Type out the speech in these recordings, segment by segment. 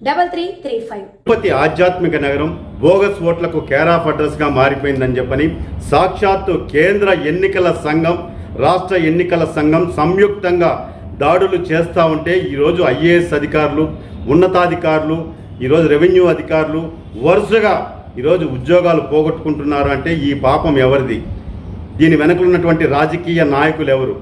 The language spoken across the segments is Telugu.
double three three five. Tirupati ఆధ్యాత్మిక నగరం బోగస్ ఓట్లకు కేర్ ఆఫ్ అడ్రస్గా మారిపోయిందని చెప్పని సాక్షాత్తు కేంద్ర ఎన్నికల సంఘం రాష్ట్ర ఎన్నికల సంఘం సంయుక్తంగా దాడులు చేస్తూ ఉంటే ఈరోజు ఐఏఎస్ అధికారులు ఉన్నతాధికారులు ఈరోజు రెవెన్యూ అధికారులు వరుసగా ఈరోజు ఉద్యోగాలు పోగొట్టుకుంటున్నారు అంటే ఈ పాపం ఎవరిది? దీని వెనక ఉన్నటువంటి రాజకీయ నాయకులు ఎవరు?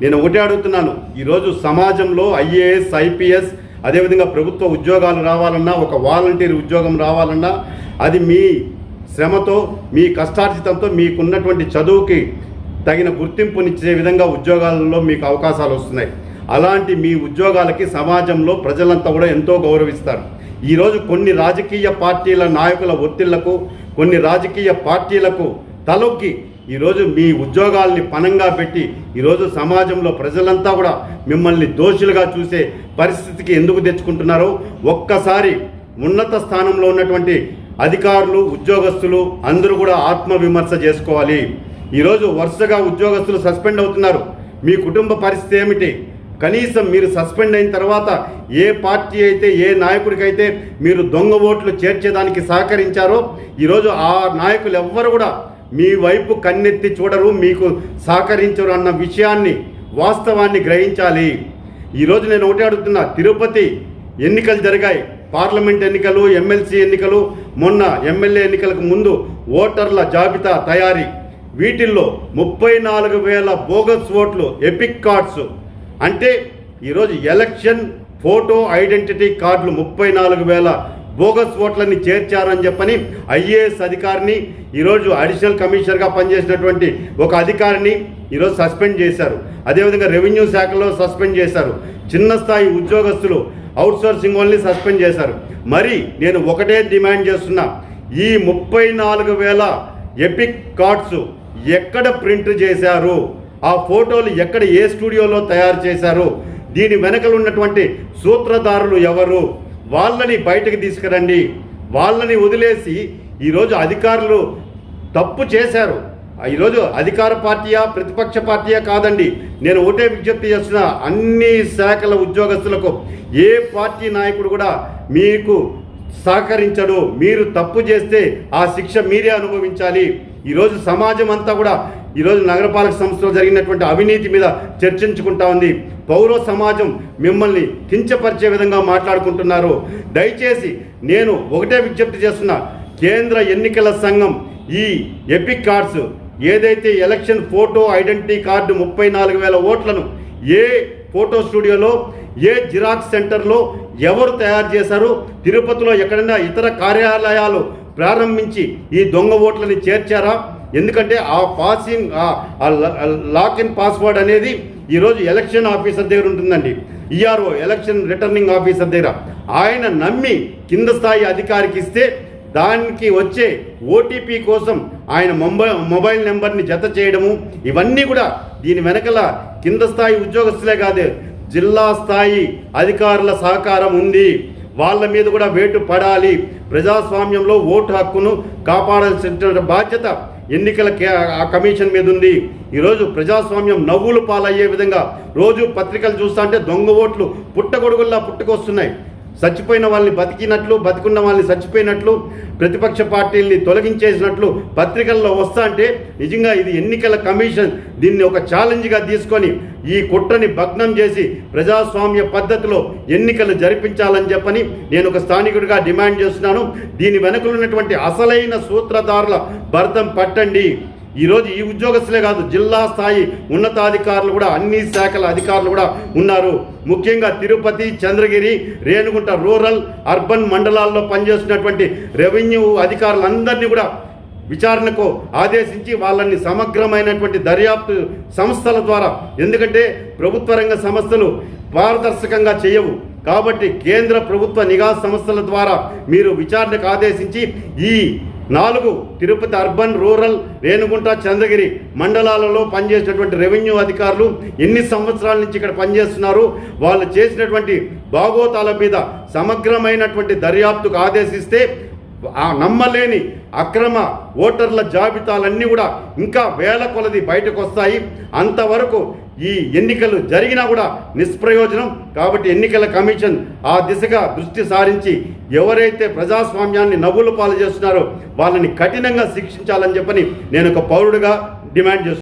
నేను ఒకటే అడుగుతున్నాను ఈరోజు సమాజంలో ఐఏఎస్ ఐపీఎస్ అదేవిధంగా ప్రభుత్వ ఉద్యోగాలు రావాలన్నా ఒక వాలంటీర్ ఉద్యోగం రావాలన్నా అది మీ శ్రమతో మీ కష్టార్జితంతో మీకున్నటువంటి చదువుకి తగిన గుర్తింపునిచ్చే విధంగా ఉద్యోగాలలో మీకు అవకాశాలు వస్తున్నాయి. అలాంటి మీ ఉద్యోగాలకి సమాజంలో ప్రజలంతా కూడా ఎంతో గౌరవిస్తారు. ఈరోజు కొన్ని రాజకీయ పార్టీల నాయకుల ఒత్తిళ్ళకు కొన్ని రాజకీయ పార్టీలకు తలొక్కి ఈరోజు మీ ఉద్యోగాల్ని పనంగా పెట్టి ఈరోజు సమాజంలో ప్రజలంతా కూడా మిమ్మల్ని దోషులుగా చూసే పరిస్థితికి ఎందుకు తెచ్చుకుంటున్నారో ఒక్కసారి ఉన్నత స్థానంలో ఉన్నటువంటి అధికారులు ఉద్యోగస్తులు అందరూ కూడా ఆత్మవిమర్శ చేసుకోవాలి. ఈరోజు వరుసగా ఉద్యోగస్తులు సస్పెండ్ అవుతున్నారు. మీ కుటుంబ పరిస్థితి ఏమిటి? కనీసం మీరు సస్పెండ్ అయిన తర్వాత ఏ పార్టీ అయితే ఏ నాయకుడికైతే మీరు దొంగ ఓట్లు చేర్చేదానికి సహకరించారో ఈరోజు ఆ నాయకులు ఎవ్వరు కూడా మీ వైపు కన్నెత్తి చూడరు మీకు సహకరించరు అన్న విషయాన్ని వాస్తవాన్ని గ్రహించాలి. ఈరోజు నేను ఒకటి అడుగుతున్నా తిరుపతి ఎన్నికలు జరిగాయి. పార్లమెంట్ ఎన్నికలు ఎమ్మెల్సీ ఎన్నికలు మొన్న ఎమ్మెల్యే ఎన్నికలకు ముందు ఓటర్ల జాబితా తయారీ. వీటిల్లో ముప్పై నాలుగు వేల బోగస్ ఓట్లు ఎపిక్ కార్డ్స్. అంటే ఈరోజు ఎలక్షన్ ఫోటో ఐడెంటిటీ కార్డులు ముప్పై నాలుగు వేల బోగస్ ఓట్లని చేర్చారని చెప్పని ఐఏఎస్ అధికారిని ఈరోజు అడిషనల్ కమిషనర్గా పనిచేసినటువంటి ఒక అధికారిని ఈరోజు సస్పెండ్ చేశారు. అదేవిధంగా రెవెన్యూ శాఖలో సస్పెండ్ చేశారు. చిన్న స్థాయి ఉద్యోగస్తులు అవుట్సోర్సింగ్ వాళ్ళని సస్పెండ్ చేశారు. మరి నేను ఒకటే డిమాండ్ చేస్తున్నా. ఈ ముప్పై నాలుగు వేల ఎపిక్ కార్డ్స్ ఎక్కడ ప్రింట్ చేశారు? ఆ ఫోటోలు ఎక్కడ ఏ స్టూడియోలో తయారు చేశారు? దీని వెనకలు ఉన్నటువంటి సూత్రధారులు ఎవరు? వాళ్ళని బయటకు తీసుకురండి. వాళ్ళని వదిలేసి ఈరోజు అధికారులు తప్పు చేశారు. ఈరోజు అధికార పార్టీయా ప్రతిపక్ష పార్టీయా కాదండి. నేను ఒకటే విజ్ఞప్తి చేస్తున్న అన్ని శాఖల ఉద్యోగస్తులకు ఏ పార్టీ నాయకుడు కూడా మీకు సహకరించడు. మీరు తప్పు చేస్తే ఆ శిక్ష మీరే అనుభవించాలి. ఈరోజు సమాజం అంతా కూడా ఈరోజు నగరపాలక సంస్థలో జరిగినటువంటి అవినీతి మీద చర్చించుకుంటా ఉంది. పౌర సమాజం మిమ్మల్ని కించపరిచే విధంగా మాట్లాడుకుంటున్నారు. దయచేసి నేను ఒకటే విజ్ఞప్తి చేస్తున్నా. కేంద్ర ఎన్నికల సంఘం ఈ ఎపిక్ కార్డ్స్ ఏదైతే ఎలక్షన్ ఫోటో ఐడెంటిటీ కార్డు ముప్పై నాలుగు వేల ఓట్లను ఏ ఫోటో స్టూడియోలో ఏ జిరాక్స్ సెంటర్లో ఎవరు తయారు చేశారు తిరుపతిలో ఎక్కడైనా ఇతర కార్యాలయాలు ప్రారంభించి ఈ దొంగ ఓట్లని చేర్చారా? ఎందుకంటే ఆ పాసింగ్ ఆ లాక్ ఇన్ పాస్వర్డ్ అనేది ఈరోజు ఎలక్షన్ ఆఫీసర్ దగ్గర ఉంటుందండి. ఈఆర్ఓ ఎలక్షన్ రిటర్నింగ్ ఆఫీసర్ దగ్గర. ఆయన నమ్మి కింద స్థాయి అధికారికి ఇస్తే దానికి వచ్చే ఓటీపీ కోసం ఆయన మొబైల్ మొబైల్ నెంబర్ని జత చేయడము ఇవన్నీ కూడా దీని వెనకల కింద స్థాయి ఉద్యోగస్తులే కాదు జిల్లా స్థాయి అధికారుల సహకారం ఉంది. వాళ్ళ మీద కూడా వేటు పడాలి. ప్రజాస్వామ్యంలో ఓటు హక్కును కాపాడాల్సిన బాధ్యత ఎన్నికల కే- ఆ కమిషన్ మీద ఉంది ఈరోజు ప్రజాస్వామ్యం నవ్వులు పాలయ్యే విధంగా రోజు పత్రికలు చూస్తా అంటే దొంగ ఓట్లు పుట్టగొడుగుల్లా పుట్టుకొస్తున్నాయి. చచ్చిపోయిన వాళ్ళని బతికినట్లు బతికున్న వాళ్ళని చచ్చిపోయినట్లు ప్రతిపక్ష పార్టీల్ని తొలగించేసినట్లు పత్రికల్లో వస్తా అంటే నిజంగా ఇది ఎన్నికల కమిషన్. దీన్ని ఒక ఛాలెంజ్గా తీసుకొని ఈ కుట్రని భగ్నం చేసి ప్రజాస్వామ్య పద్ధతిలో ఎన్నికలు జరిపించాలని చెప్పని నేను ఒక స్థానికుడిగా డిమాండ్ చేస్తున్నాను. దీని వెనుకలు ఉన్నటువంటి అసలైన సూత్రధారుల భర్తం పట్టండి. ఈరోజు ఈ ఉద్యోగస్తులే కాదు జిల్లా స్థాయి ఉన్నతాధికారులు కూడా అన్ని శాఖల అధికారులు కూడా ఉన్నారు. ముఖ్యంగా తిరుపతి చంద్రగిరి రేణుగుంట రూరల్ అర్బన్ మండలాల్లో పనిచేస్తున్నటువంటి రెవెన్యూ అధికారులందరినీ కూడా విచారణకు ఆదేశించి వాళ్ళని సమగ్రమైనటువంటి దర్యాప్తు సంస్థల ద్వారా ఎందుకంటే ప్రభుత్వ రంగ సంస్థలు పారదర్శకంగా చేయవు. కాబట్టి కేంద్ర ప్రభుత్వ నిఘా సంస్థల ద్వారా మీరు విచారణకు ఆదేశించి ఈ నాలుగు తిరుపతి అర్బన్ రూరల్ రేణుగుంట చంద్రగిరి మండలాలలో పనిచేసినటువంటి రెవెన్యూ అధికారులు ఎన్ని సంవత్సరాల నుంచి ఇక్కడ పనిచేస్తున్నారు? వాళ్ళు చేసినటువంటి బాగోతాల మీద సమగ్రమైనటువంటి దర్యాప్తుకు ఆదేశిస్తే ఆ నమ్మలేని అక్రమ ఓటర్ల జాబితాలన్నీ కూడా ఇంకా వేల కొలది బయటకు వస్తాయి అంతవరకు ఈ ఎన్నికలు జరిగినా కూడా నిష్ప్రయోజనం. కాబట్టి ఎన్నికల కమిషన్ ఆ దిశగా దృష్టి సారించి ఎవరైతే ప్రజాస్వామ్యాన్ని నవ్వుల పాలు చేస్తున్నారో వాళ్ళని కఠినంగా శిక్షించాలని చెప్పని నేను ఒక పౌరుడిగా డిమాండ్ చేస్తున్నాను.